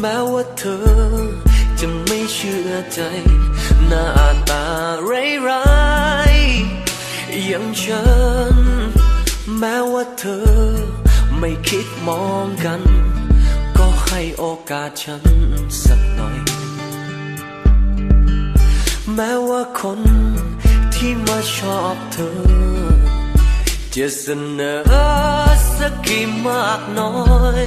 แม้ว่าเธอจะไม่เชื่อใจ หน้าตาร้ายๆอย่างฉัน แม้ว่าเธอไม่คิดมองกัน ก็ให้โอกาสฉันสักหน่อย แม้ว่าคนที่มาชอบเธอ จะเสนอสักกี่มากน้อย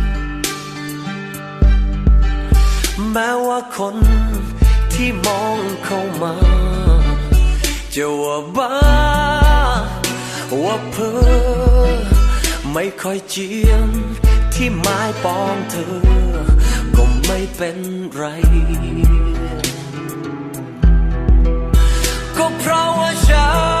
แม้ว่าคนที่มองเข้ามา จะว่าบ้า ว่าเพ้อไม่ค่อยเจียมที่ไม้ปองเธอ ก็ไม่เป็นไร ก็เพราะว่าฉัน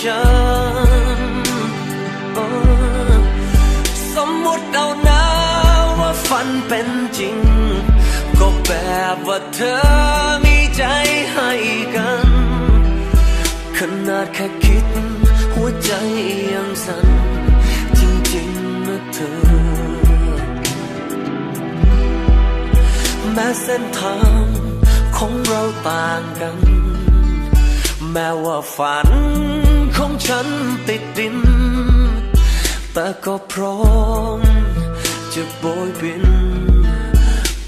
ฉันสมมุติเอานะว่าฝันเป็นจริง ก็แบบว่าเธอมีใจให้กัน ขนาดแค่คิด หัวใจยังสั่นจริงๆนะเธอ แม้เส้นทางของเราต่างกัน แม้ว่าฝันของฉันติดดิน แต่ก็พร้อมจะโบยบิน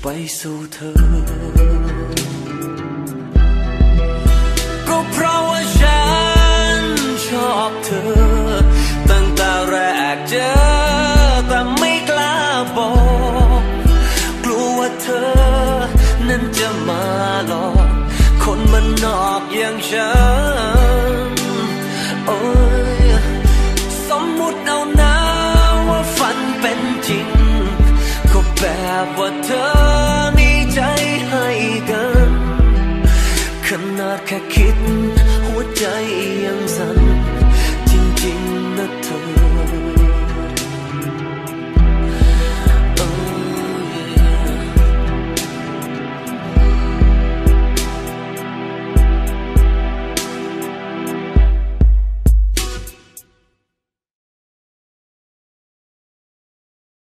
ไปสู่เธอ ก็เพราะว่าฉันชอบเธอ ตั้งแต่แรกเจอ แต่ไม่กล้าบอก กลัวว่าเธอ นั้นจะมาหลอก คนมันนอก อย่างฉันโอ้ยสมมุติเอานะว่าฝันเป็นจริง ก็แบบว่าเธอมีใจให้กัน ขนาดแค่คิด